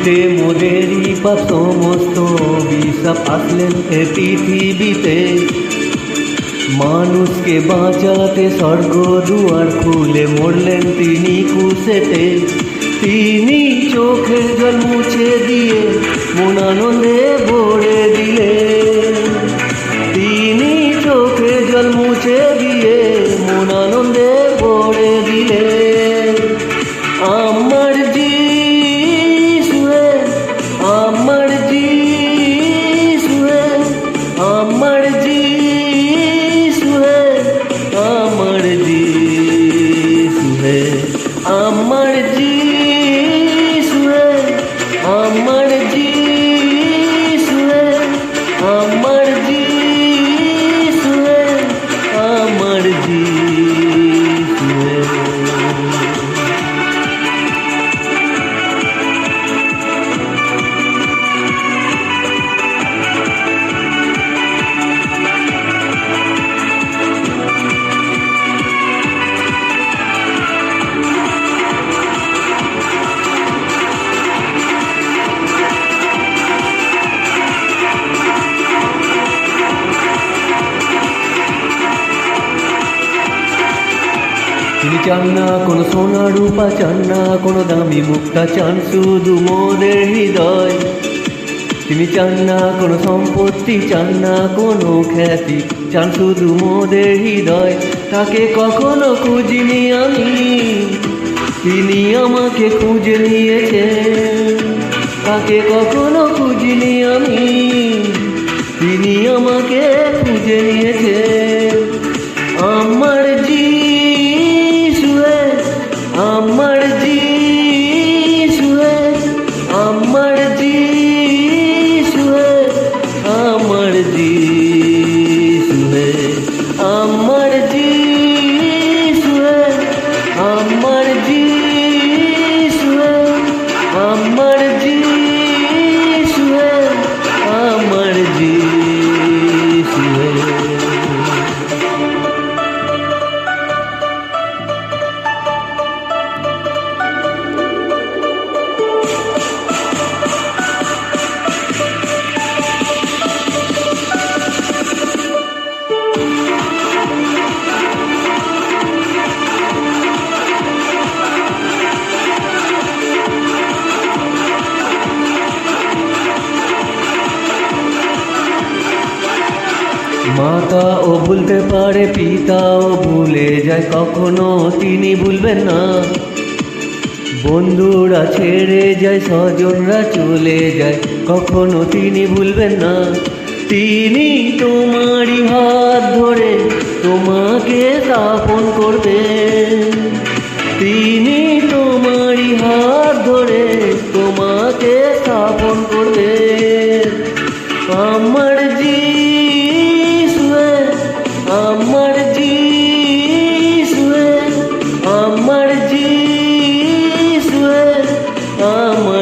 উল্টে মোদেরই পা সমস্ত বিষাপ আসলেন এ পৃথিবীতে। মানুষকে বাঁচাতে স্বর্গ দুয়ার খুলে মরলেন তিনি কুশেতে। তিনি চোখের জল মুছে দিয়ে মন আনন্দে ভরে দিলেন। তিনি চোখের জল মুছে দিয়ে মন আনন্দে ভরে তিনি চান না কোনো সোনা রূপা চান না কোনো দামি মুক্তা চান শুধু মোদের হৃদয় তিনি চান না কোনো সম্পত্তি চান না কোনো খ্যাতি চান শুধু মোদের হৃদয় তাকে কখনো খুঁজিনি আমি তিনি আমাকে খুঁজে নিয়েছেন তাকে কখনো খুঁজিনি আমি তিনি আমাকে খুঁজে নিয়েছেন মাতা ও ভুলতে পারে পিতা ও ভুলে যায়, কখনো তিনি ভুলবেন না। বন্ধুরা ছেড়ে যায়, স্বজনরা চলে যায়, কখনো তিনি ভুলবেন না। তিনি তোমারই হাত ধরে তোমাকে স্থাপন করবে তিনি তোমারই হাত ধরে তোমাকে স্থাপন করবে আমার Jesus, Amen.